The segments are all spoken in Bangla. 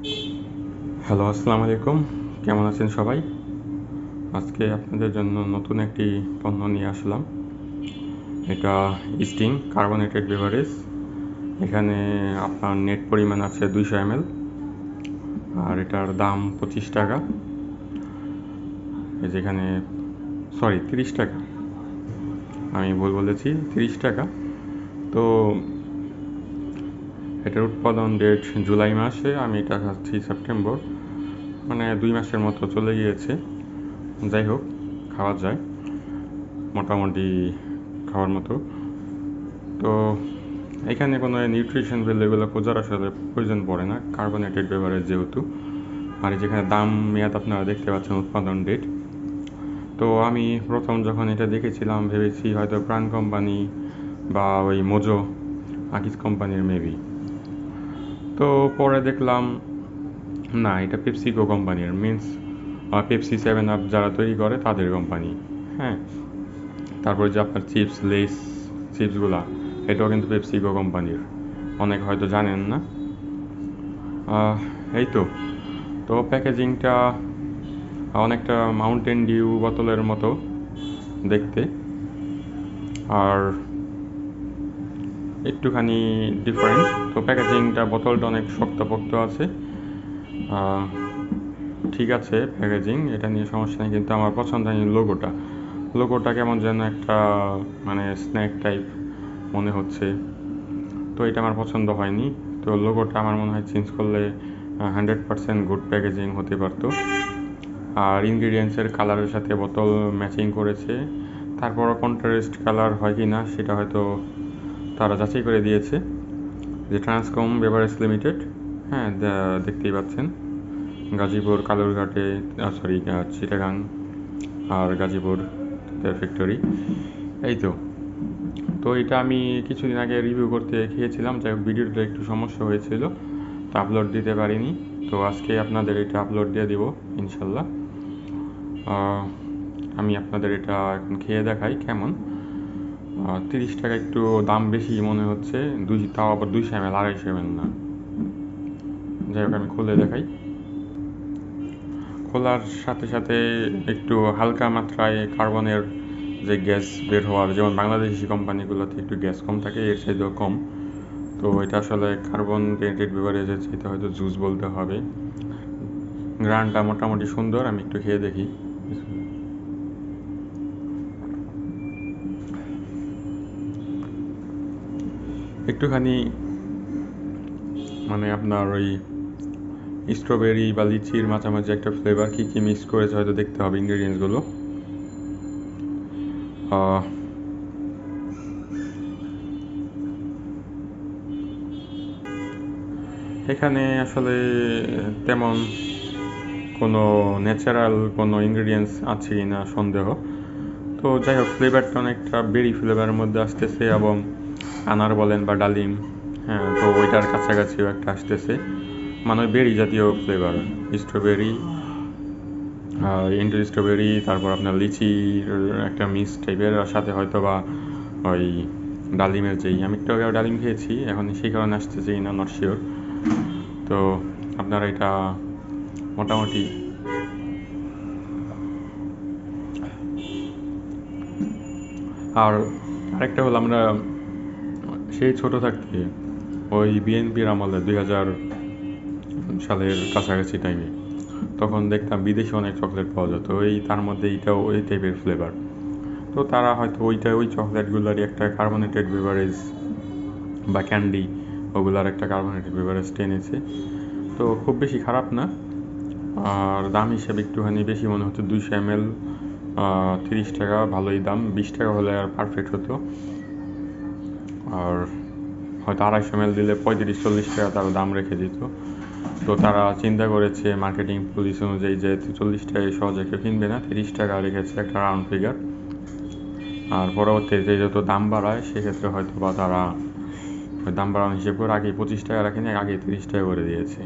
হ্যালো আসসালামু আলাইকুম কেমন আছেন সবাই? আজকে আপনাদের জন্য নতুন একটি পণ্য নিয়ে আসলাম। এটা স্টিং কার্বনেটেড বেভারেজ এখানে আপনার নেট পরিমাণ আছে দুইশো এমএল। আর এটার দাম পঁচিশ টাকা। যেখানে সরি তিরিশ টাকা। আমি ভুল বলেছি, তিরিশ টাকা। তো এটার উৎপাদন ডেট জুলাই মাসে, আমি এটা খাচ্ছি সেপ্টেম্বর মানে দুই মাসের মতো চলে গিয়েছে। যাই হোক, খাওয়া যায়। মোটামুটি খাওয়ার মতো। তো এখানে কোনো নিউট্রিশন ভ্যালু এগুলো খোঁজার আসলে প্রয়োজন পড়ে না। কার্বনেটেড বেভারেজ যেহেতু। আর যেখানে দাম, মেয়াদ আপনারা দেখতে পাচ্ছেন উৎপাদন ডেট তো আমি প্রথম যখন এটা দেখেছিলাম, ভেবেছি হয়তো প্রাণ কোম্পানি বা ওই মোজো আকিস কোম্পানির মেবি তো পরে দেখলাম, না, এটা পেপসিকো কোম্পানির মিন্স পেপসি সেভেন আপ যারা তৈরি করে তাদের কোম্পানি হ্যাঁ তারপর যে আপনার চিপস লেস চিপসগুলা এটাও কিন্তু পেপসিকো কোম্পানির অনেক হয়তো জানেন না। এই তো। তো প্যাকেজিংটা অনেকটা মাউন্টেন ডিউ বোতলের মতো দেখতে। আর একটুখানি ডিফারেন্ট তো প্যাকেজিংটা বোতলটা অনেক শক্তপোক্ত আছে। ঠিক আছে প্যাকেজিং এটা নিয়ে সমস্যা নেই, কিন্তু আমার পছন্দ হয়নি লোগোটা লোগোটা কেমন যেন একটা মানে স্ন্যাক টাইপ মনে হচ্ছে। তো এটা আমার পছন্দ হয়নি। তো লোগোটা আমার মনে হয় চেঞ্জ করলে হান্ড্রেড পারসেন্ট গুড প্যাকেজিং হতে পারতো। আর ইনগ্রিডিয়েন্টসের কালারের সাথে বোতল ম্যাচিং করেছে। তারপরও কন্ট্রাস্ট কালার হয় কি না সেটা হয়তো তারা যাচাই করে দিয়েছে যে ট্রান্সকম বেভারেজ লিমিটেড হ্যাঁ দেখতেই পাচ্ছেন, গাজীপুর, কালুরঘাটে সরি চিটাগাং আর গাজীপুর ফ্যাক্টরি এই তো। তো এটা আমি কিছুদিন আগে রিভিউ করতে খেয়েছিলাম, যাই হোক ভিডিওটা একটু সমস্যা হয়েছিল, তো আপলোড দিতে পারিনি। তো আজকে আপনাদের এটা আপলোড দিয়ে দিব, ইনশাল্লাহ। আমি আপনাদের এটা এখন খেয়ে দেখাই কেমন। তিরিশ টাকা একটু দাম বেশি মনে হচ্ছে। দুই তাও আবার দুইশো এম এল, আড়াইশো এম না। যাই হোক, আমি খুলে দেখাই। খোলার সাথে সাথে একটু হালকা মাত্রায় কার্বনের যে গ্যাস বের হওয়ার যেমন বাংলাদেশি কোম্পানিগুলোতে একটু গ্যাস কম থাকে, এর চাইতেও কম। তো এটা আসলে কার্বন রেটেড বেভারেজের চাইতে হয়তো জুস বলতে হবে। গ্রানটা মোটামুটি সুন্দর, আমি একটু খেয়ে দেখি। একটুখানি মানে আপনার ওই স্ট্রবেরি বা লিচির মাঝামাঝি একটা ফ্লেভার কী কী মিক্স করেছে হয়তো দেখতে হবে ইনগ্রিডিয়েন্টসগুলো এখানে আসলে তেমন কোনো ন্যাচারাল কোনো ইনগ্রিডিয়েন্টস আছে কি না সন্দেহ। তো যাই হোক ফ্লেভারটা অনেকটা বেরি ফ্লেভারের মধ্যে আসতেছে এবং আনার বলেন বা ডালিম হ্যাঁ তো ওইটার কাছাকাছিও একটা আসতেছে। মানে বেরি জাতীয় ফ্লেভার স্ট্রবেরি ইন্ডো স্ট্রবেরি তারপর আপনার লিচির, একটা মিক্স টাইপের সাথে হয়তো বা ওই ডালিমের যেই, আমি একটু আগে ডালিম খেয়েছি, এখন সেই কারণে আসতেছে না নট শিওর তো আপনারা এটা মোটামুটি আর আরেকটা হলো আমরা সেই ছোট থাকতে ওই বিএনপির আমলে দুই হাজার সালের কাছাকাছি টাইমে তখন দেখতাম বিদেশে অনেক চকলেট পাওয়া যেত। ওই তার মধ্যে এইটাও ওই টাইপের ফ্লেভার তো তারা হয়তো ওইটা, ওই চকলেটগুলোরই একটা কার্বনেটেড বেভারেজ বা ক্যান্ডি ওগুলার একটা কার্বনেটেড বেভারেজ টেনেছে তো খুব বেশি খারাপ না। আর দাম হিসেবে একটুখানি বেশি মনে হচ্ছে দুইশো এম এল তিরিশ টাকা, ভালোই দাম। বিশ টাকা হলে আর পারফেক্ট হতো। আর হয়তো আড়াইশো এম দিলে পঁয়ত্রিশ, চল্লিশ টাকা তারা দাম রেখে দিত। তো তারা চিন্তা করেছে মার্কেটিং পলিসি অনুযায়ী যে চল্লিশ টাকায় সহজে কেউ কিনবে না, তিরিশ টাকা রেখেছে একটা রাউন্ড ফিগার আর পরবর্তীতে যত দাম বাড়ায়, সেক্ষেত্রে হয়তো বা তারা দাম বাড়ানো হিসেব করে আগে পঁচিশ টাকা রাখেনি আগে তিরিশ টাকা করে দিয়েছে।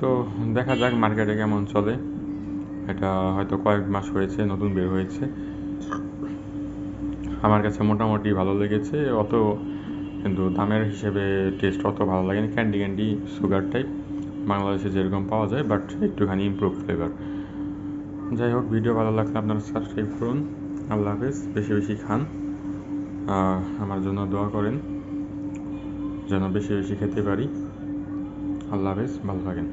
তো দেখা যাক মার্কেটে কেমন চলে। এটা হয়তো কয়েক মাস হয়েছে, নতুন বের হয়েছে। আমার কাছে মোটামুটি ভালো লেগেছে, অত কিন্তু দামের হিসেবে টেস্ট অত ভালো লাগেনি। ক্যান্ডি ক্যান্ডি সুগার টাইপ বাংলাদেশে যেরকম পাওয়া যায় বাট একটুখানি ইমপ্রুভ ফ্লেভার যাই হোক ভিডিও ভালো লাগলে আপনারা সাবস্ক্রাইব করুন। আল্লাহ হাফেজ, বেশি বেশি খান। আমার জন্য দোয়া করেন, যেন বেশি বেশি খেতে পারি। আল্লাহ হাফেজ, ভালো থাকেন।